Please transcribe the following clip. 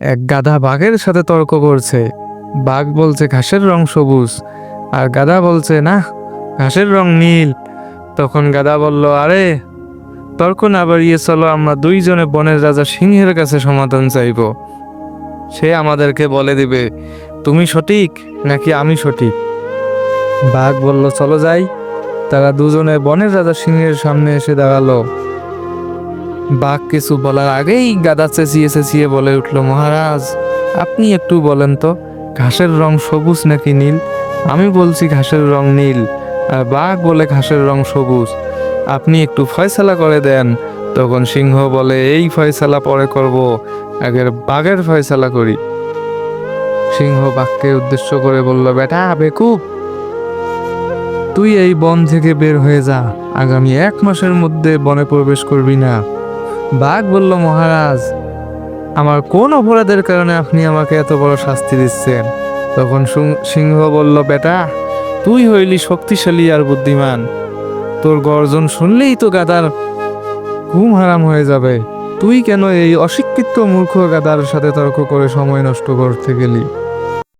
এক গাধা বাঘের সাথে তর্ক করছে। বাঘ বলছে, ঘাসের রং সবুজ। আর গাধা বলছে, না, ঘাসের রং নীল। তখন গাধা বলল, আরে, তর্ক না বাড়িয়ে চলো, আমরা দুইজনে বনের রাজা সিংহের কাছে সমাধান চাইব। সে আমাদেরকে বলে দিবে, তুমি সঠিক নাকি আমি সঠিক? বাঘ বলল, চলো যাই। তারা দুজনে বনের রাজা সিংহের সামনে এসে দাঁড়াল। বাঘ কিছু বলার আগেই গাদা চেঁচিয়ে চেঁচিয়ে বলে উঠল, মহারাজ, আপনি একটু বলেন তো, ঘাসের রং সবুজ নাকি নীল? আমি বলছি ঘাসের রং নীল, আর বাঘ বলে ঘাসের রং সবুজ। আপনি একটু ফয়সালা করে দেন। তখন সিংহ বলে, এই ফয়সালা পরে করব, আগের বাঘের ফয়সালা করি। সিংহ বাঘকে উদ্দেশ্য করে বলল, বেটা, বেকুব, তুই এই বন থেকে বের হয়ে যা। আগামী এক মাসের মধ্যে বনে প্রবেশ করবি না। বাঘ বলল, মহারাজ, আমার কোন অপরাধের কারণে আপনি আমাকে এত বড় শাস্তি দিচ্ছেন? তখন সিংহ বলল, বেটা, তুই হইলি শক্তিশালী আর বুদ্ধিমান। তোর গর্জন শুনলেই তো গাদার ঘুম হারাম হয়ে যাবে। তুই কেন এই অশিক্ষিত মূর্খ গাদার সাথে তর্ক করে সময় নষ্ট করতে গেলি?